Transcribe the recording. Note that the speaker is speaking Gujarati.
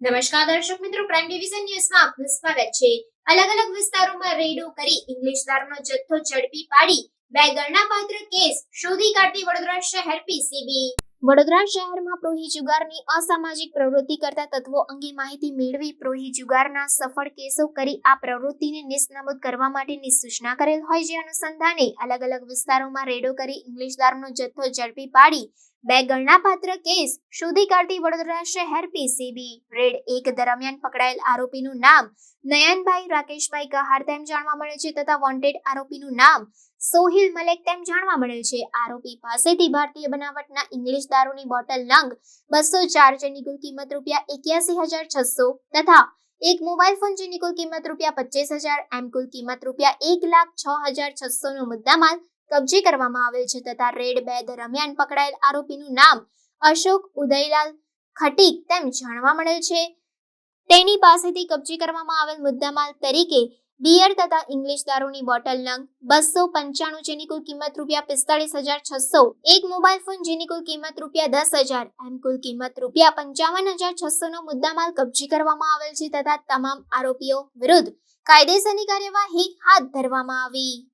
નમસ્કાર દર્શક મિત્રો પ્રાઇમ ડિવિઝન ન્યૂઝમાં આપનું સ્વાગત છે. અલગ અલગ વિસ્તારોમાં રેડો કરી ઇંગ્લિશ દારૂનો જથ્થો ઝડપી પાડી બે ગણનાપાત્ર કેસ શોધી કાઢતી વડોદરા શહેર પીસીબી વડોદરા શહેરમાં પ્રોહી જુગારની અસામાજિક પ્રવૃત્તિ કરતા તત્વો અંગે માહિતી મેળવી પ્રોહી જુગારના સફળ કેસો કરી આ પ્રવૃત્તિને નિસ્નબૂદ કરવા માટેની સૂચના કરેલ હોય જે અનુસંધાને અલગ અલગ વિસ્તારોમાં રેડો કરી ઇંગ્લિશ દારૂનો જથ્થો ઝડપી પાડી બે ગણનાપાત્ર કેસ શોધી કાઢતી વડોદરા શહેર પીસીબી રેડ એક દરમિયાન પકડાયેલ આરોપીનું નામ નયનભાઈ રાકેશભાઈ કહાર તેમ જાણવા મળે છે તથા વોન્ટેડ આરોપીનું નામ સોહિલ મલેક તેમ જાણવા મળે છે. આરોપી પાસેથી ભારતીય બનાવટના ઇંગ્લિશ દારૂની બોટલ નંગ બસો ચાર જેની કુલ કિંમત રૂપિયા એક્યાસી હજાર છસો તથા એક મોબાઈલ ફોન જેની કુલ કિંમત રૂપિયા પચીસ હજાર એમ કુલ કિંમત રૂપિયા એક લાખ છ હજાર છસો નો મુદ્દામાલ કબજે કરવામાં આવેલ છે તથા રેડ બે દરમિયાન પકડાયેલ આરોપીનું નામ અશોક ઉદયલાલ ખટીક તેમ જાણવા મળેલ છે. તેની પાસેથી કબજે કરવામાં આવેલ મુદ્દામાલ તરીકે બિયર તથા ઇંગ્લિશ દારૂની બોટલ નંગ બસો પંચાણું જેની કુલ કિંમત રૂપિયા પિસ્તાળીસ હજાર છસો એક મોબાઈલ ફોન જેની કુલ કિંમત રૂપિયા દસ હજાર એમ કુલ કિંમત રૂપિયા પંચાવન હજાર છસો નો મુદ્દામાલ કબજે કરવામાં આવેલ છે તથા તમામ આરોપીઓ વિરુદ્ધ કાયદેસરની કાર્યવાહી હાથ ધરવામાં આવી.